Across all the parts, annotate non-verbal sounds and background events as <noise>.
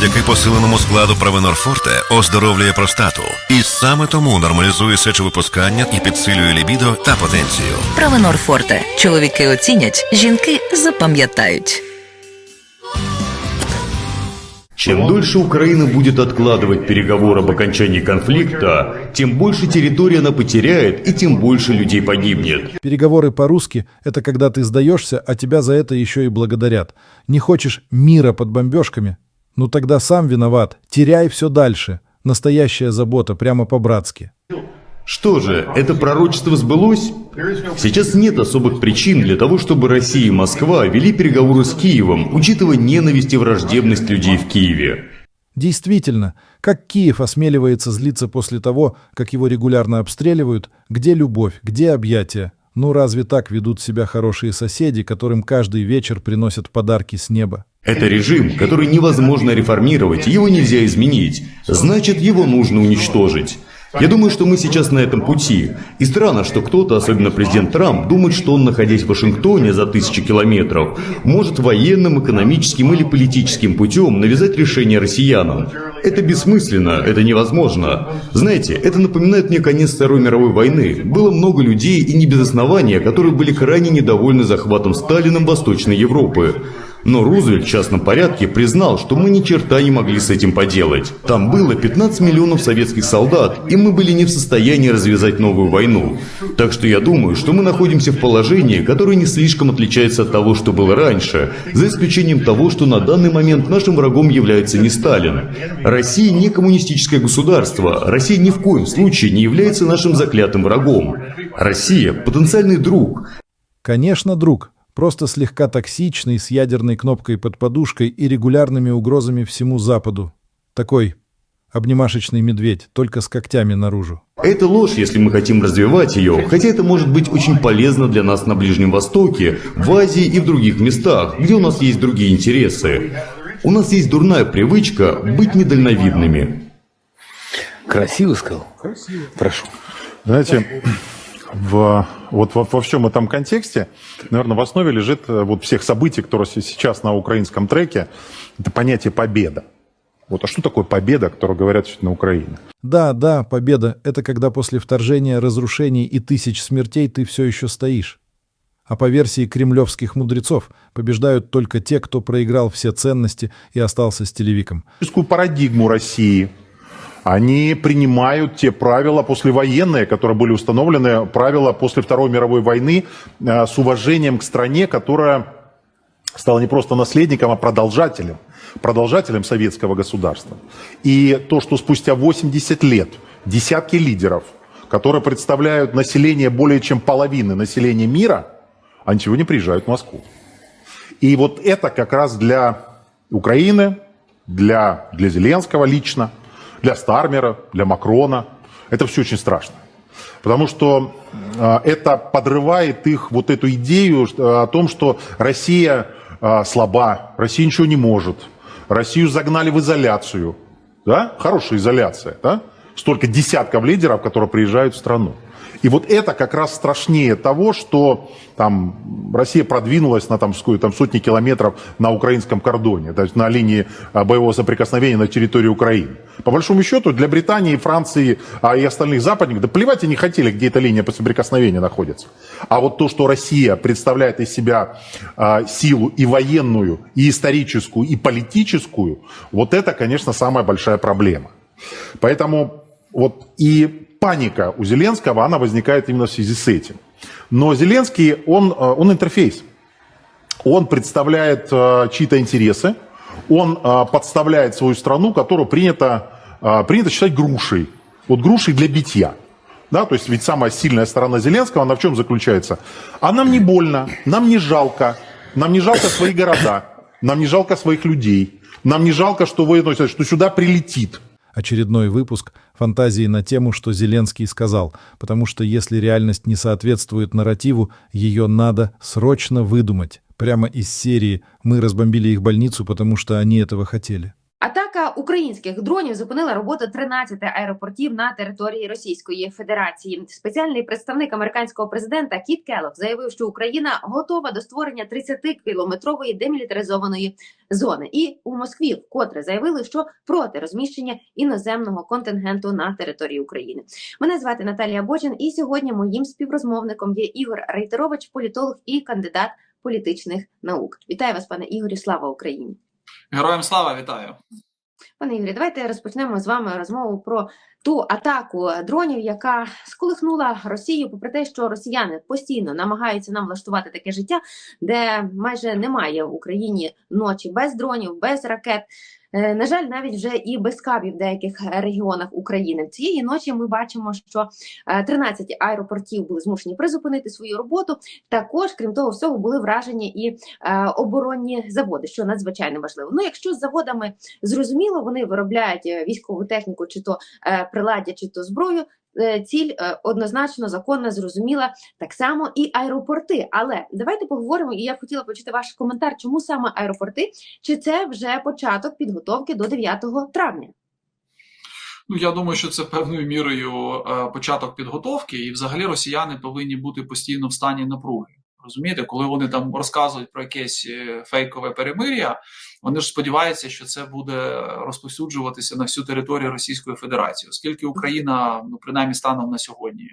завдяки посиленому складу Провенор Форте оздоровлює простату. І саме тому нормалізує сечовипускання і підсилює лібідо та потенцію. Правонор Форте. Чоловіки оцінять, жінки запам'ятають. Чем дольше Украина будет откладывать переговоры об окончании конфликта, тем больше территории она потеряет и тем больше людей погибнет. Переговоры по-русски – это когда ты сдаешься, а тебя за это еще и благодарят. Не хочешь мира под бомбежками? ну тогда сам виноват. Теряй все дальше. Настоящая забота, прямо по-братски. Что же, это пророчество сбылось? Сейчас нет особых причин для того, чтобы Россия и Москва вели переговоры с Киевом, учитывая ненависть и враждебность людей в Киеве. Действительно, как Киев осмеливается злиться после того, как его регулярно обстреливают, где любовь, где объятия? Ну разве так ведут себя хорошие соседи, которым каждый вечер приносят подарки с неба? Это режим, который невозможно реформировать, его нельзя изменить. Значит, его нужно уничтожить. Я думаю, что мы сейчас на этом пути. И странно, что кто-то, особенно президент Трамп, думает, что он, находясь в Вашингтоне за тысячи километров, может военным, экономическим или политическим путем навязать решение россиянам. Это бессмысленно, это невозможно. Знаете, это напоминает мне конец Второй мировой войны. Было много людей, и не без основания, которые были крайне недовольны захватом Сталином Восточной Европы. Но Рузвельт в частном порядке признал, что мы ни черта не могли с этим поделать. Там было 15 миллионов советских солдат, и мы были не в состоянии развязать новую войну. Так что я думаю, что мы находимся в положении, которое не слишком отличается от того, что было раньше, за исключением того, что на данный момент нашим врагом является не Сталин. Россия не коммунистическое государство, Россия ни в коем случае не является нашим заклятым врагом. Россия – потенциальный друг, Конечно, друг. Просто слегка токсичный, с ядерной кнопкой под подушкой и регулярными угрозами всему Западу. Такой обнимашечный медведь, только с когтями наружу. Это ложь, если мы хотим развивать ее, хотя это может быть очень полезно для нас на Ближнем Востоке, в Азии и в других местах, где у нас есть другие интересы. У нас есть дурная привычка быть недальновидными. Красиво сказал? Красиво. Прошу. Знаете, в, вот во, во всем этом контексте, наверное, в основе лежит э, вот всех событий, которые сейчас на украинском треке, это понятие победа. Вот, а что такое победа, которую говорят на Украине? Да, да, победа — это когда после вторжения, разрушений и тысяч смертей ты все еще стоишь. А по версии кремлевских мудрецов побеждают только те, кто проиграл все ценности и остался с телевиком. Парадигму России. Они принимают те правила послевоенные, которые были установлены, правила после Второй мировой войны э, с уважением к стране, которая стала не просто наследником, а продолжателем, продолжателем советского государства. И то, что спустя 80 лет десятки лидеров, которые представляют население более чем половины населения мира, они сегодня приезжают в Москву. И вот это как раз для Украины, для, для Зеленского лично, для Стармера, для Макрона, это все очень страшно. Потому что э, это подрывает их вот эту идею что- о том, что Россия э, слаба, Россия ничего не может, Россию загнали в изоляцию. Да? Хорошая изоляция. Да? Столько десятков лидеров, которые приезжают в страну. И вот это как раз страшнее того, что там Россия продвинулась на там, сколько, там, сотни километров на украинском кордоне, то есть на линии а, боевого соприкосновения на территории Украины. По большому счету для Британии, Франции а, и остальных западников, да плевать они хотели, где эта линия соприкосновения находится. А вот то, что Россия представляет из себя а, силу и военную, и историческую, и политическую, вот это, конечно, самая большая проблема. Поэтому вот и паника у Зеленского, она возникает именно в связи с этим. Но Зеленский, он, э, он интерфейс. Он представляет э, чьи-то интересы, он э, подставляет свою страну, которую принято, принято считать грушей. Вот грушей для битья. Да, то есть ведь самая сильная сторона Зеленского, она в чем заключается? А нам не больно, нам не жалко, нам не жалко свои города, нам не жалко своих людей, нам не жалко, что вы, что сюда прилетит. Очередной выпуск фантазии на тему, что Зеленский сказал, потому что если реальность не соответствует нарративу, ее надо срочно выдумать. Прямо из серии «Мы разбомбили их больницу, потому что они этого хотели». Атака українських дронів зупинила роботу 13 аеропортів на території Російської Федерації. Спеціальний представник американського президента Кіт Келлог заявив, що Україна готова до створення 30-кілометрової демілітаризованої зони. І у Москві вкотре заявили, що проти розміщення іноземного контингенту на території України. Мене звати Наталія Бочин, і сьогодні моїм співрозмовником є Ігор Рейтерович, політолог і кандидат політичних наук. Вітаю вас, пане Ігорі. Слава Україні! Героям слава вітаю. Пане Ігорі, давайте розпочнемо з вами розмову про ту атаку дронів, яка сколихнула Росію, попри те, що росіяни постійно намагаються нам влаштувати таке життя, де майже немає в Україні ночі без дронів, без ракет. Е, На жаль, навіть вже і без кабів в деяких регіонах України. Цієї ночі ми бачимо, що е, 13 аеропортів були змушені призупинити свою роботу. Також, крім того, всього були вражені і е, оборонні заводи, що надзвичайно важливо. Ну, якщо з заводами зрозуміло, вони виробляють е, військову техніку, чи то е, приладдя, чи то зброю. Е, Ціль е, однозначно законна, зрозуміла так само і аеропорти. Але давайте поговоримо. І я б хотіла почути ваш коментар, чому саме аеропорти? Чи це вже початок підготовки до 9 травня? Ну я думаю, що це певною мірою е, початок підготовки, і взагалі росіяни повинні бути постійно в стані напруги. Розумієте, коли вони там розказують про якесь е, фейкове перемир'я, вони ж сподіваються, що це буде розповсюджуватися на всю територію Російської Федерації, оскільки Україна, ну принаймні станом на сьогодні,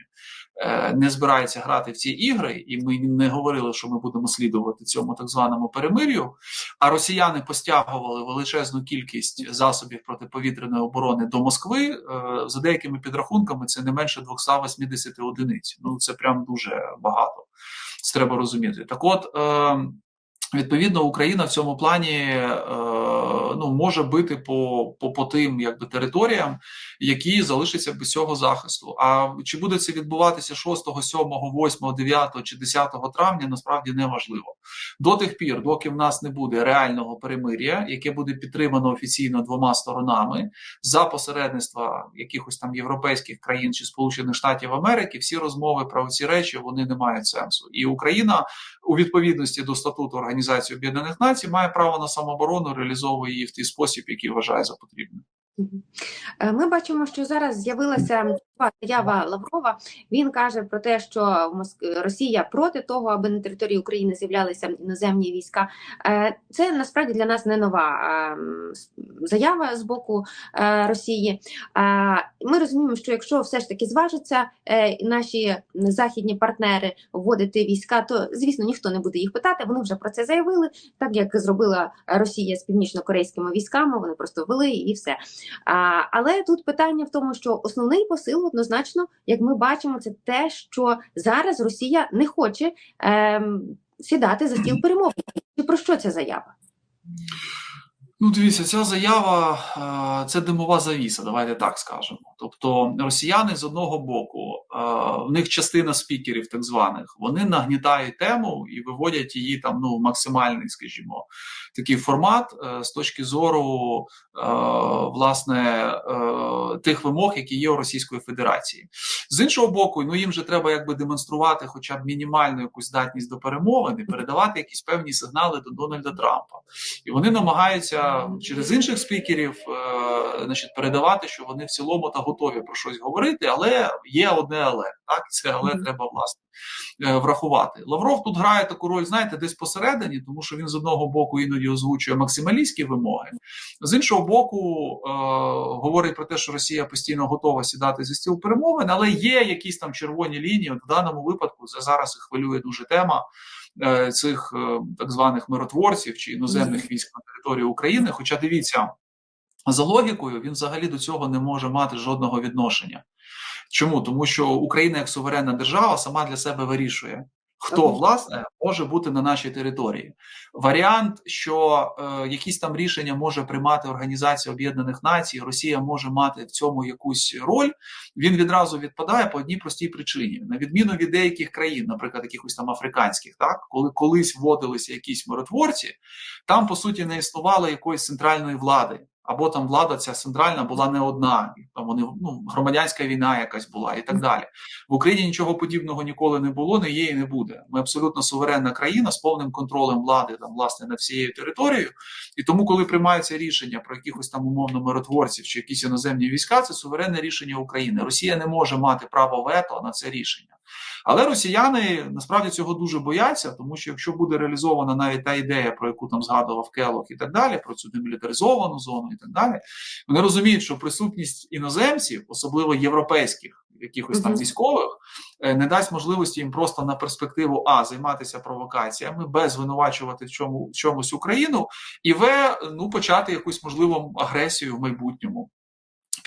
е, не збирається грати в ці ігри, і ми не говорили, що ми будемо слідувати цьому так званому перемир'ю. А росіяни постягували величезну кількість засобів протиповітряної оборони до Москви. Е, За деякими підрахунками, це не менше 280 одиниць. Ну це прям дуже багато. Це треба розуміти. Так, от. Е, Відповідно, Україна в цьому плані е, може бити по, по, по тим якби, територіям, які залишаться без цього захисту. А чи буде це відбуватися 6, 7, 8, 9 чи 10 травня, насправді не важливо. До тих пір, доки в нас не буде реального перемир'я, яке буде підтримано офіційно двома сторонами за посередництва якихось там європейських країн чи Сполучених Штатів Америки, всі розмови про ці речі вони не мають сенсу. І Україна у відповідності до статуту Організації Об'єднаних Націй має право на самооборону, реалізовує її в той спосіб, який вважає за потрібне. Е, Ми бачимо, що зараз з'явилася заява Лаврова. Він каже про те, що Росія проти того, аби на території України з'являлися іноземні війська. Е, Це насправді для нас не нова е, заява з боку Росії. Ми розуміємо, що якщо все ж таки зважаться наші західні партнери вводити війська, то звісно ніхто не буде їх питати. Вони вже про це заявили, так як зробила Росія з північно-корейськими військами. Вони просто ввели і все. А, але тут питання в тому, що основний посил однозначно, як ми бачимо, це те, що зараз Росія не хоче ем, сідати за стіл <clears throat> перемовин. Про що ця заява? Ну, дивіться, ця заява е, це димова завіса, давайте так скажемо. Тобто, росіяни з одного боку, е, в них частина спікерів, так званих, вони нагнітають тему і виводять її там ну в максимальний, скажімо, такий формат е, з точки зору власне тих вимог, які є у Російської Федерації. З іншого боку, ну їм же треба якби демонструвати, хоча б мінімальну якусь здатність до перемовин і передавати якісь певні сигнали до Дональда Трампа. І вони намагаються через інших спікерів е, значить, передавати, що вони в цілому та готові про щось говорити, але є одне але. Так, це але треба власне е, врахувати. Лавров тут грає таку роль, знаєте, десь посередині, тому що він з одного боку іноді озвучує максималістські вимоги, з іншого боку, е, говорить про те, що Росія постійно готова сідати за стіл перемовин, але є якісь там червоні лінії. От в даному випадку це зараз хвилює дуже тема цих е, так званих миротворців чи іноземних військ на території України. Хоча дивіться, за логікою, він взагалі до цього не може мати жодного відношення. Чому? Тому що Україна як суверенна держава сама для себе вирішує. Хто власне може бути на нашій території? Варіант, що е, якісь там рішення може приймати Організація Об'єднаних Націй, Росія може мати в цьому якусь роль. Він відразу відпадає по одній простій причині, на відміну від деяких країн, наприклад, якихось там африканських, так коли колись вводилися якісь миротворці, там по суті не існувало якоїсь центральної влади. Або там влада ця центральна була не одна, там вони ну громадянська війна якась була і так далі. В Україні нічого подібного ніколи не було, не є і не буде. Ми абсолютно суверенна країна з повним контролем влади там власне над всією територією. І тому, коли приймаються рішення про якихось там умовно миротворців чи якісь іноземні війська, це суверенне рішення України. Росія не може мати право вето на це рішення. Але росіяни насправді цього дуже бояться, тому що якщо буде реалізована навіть та ідея, про яку там згадував Келох і так далі, про цю демілітаризовану зону і так далі, вони розуміють, що присутність іноземців, особливо європейських якихось там військових, е, не дасть можливості їм просто на перспективу а займатися провокаціями, б звинувачувати в чому в чомусь Україну, і в ну почати якусь можливу агресію в майбутньому.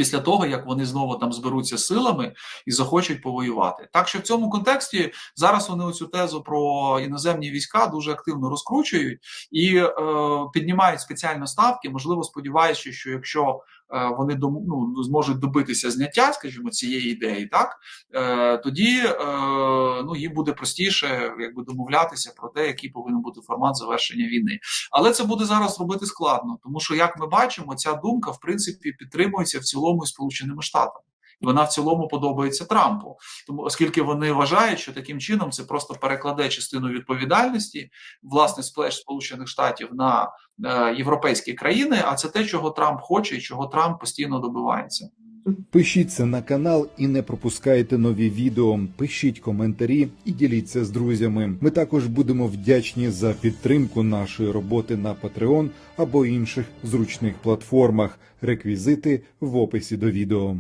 Після того, як вони знову там зберуться силами і захочуть повоювати, так що в цьому контексті зараз вони оцю тезу про іноземні війська дуже активно розкручують і е, піднімають спеціально ставки, можливо, сподіваючись, що якщо вони дом, ну, зможуть добитися зняття, скажімо, цієї ідеї, так е, тоді е, ну їм буде простіше якби домовлятися про те, який повинен бути формат завершення війни. Але це буде зараз робити складно, тому що, як ми бачимо, ця думка в принципі підтримується в цілому і Сполученими Штатами. Вона в цілому подобається Трампу, тому оскільки вони вважають, що таким чином це просто перекладе частину відповідальності власне сплеш Сполучених Штатів на е, європейські країни. А це те, чого Трамп хоче, і чого Трамп постійно добивається. Пишіться на канал і не пропускайте нові відео. Пишіть коментарі і діліться з друзями. Ми також будемо вдячні за підтримку нашої роботи на Patreon або інших зручних платформах. Реквізити в описі до відео.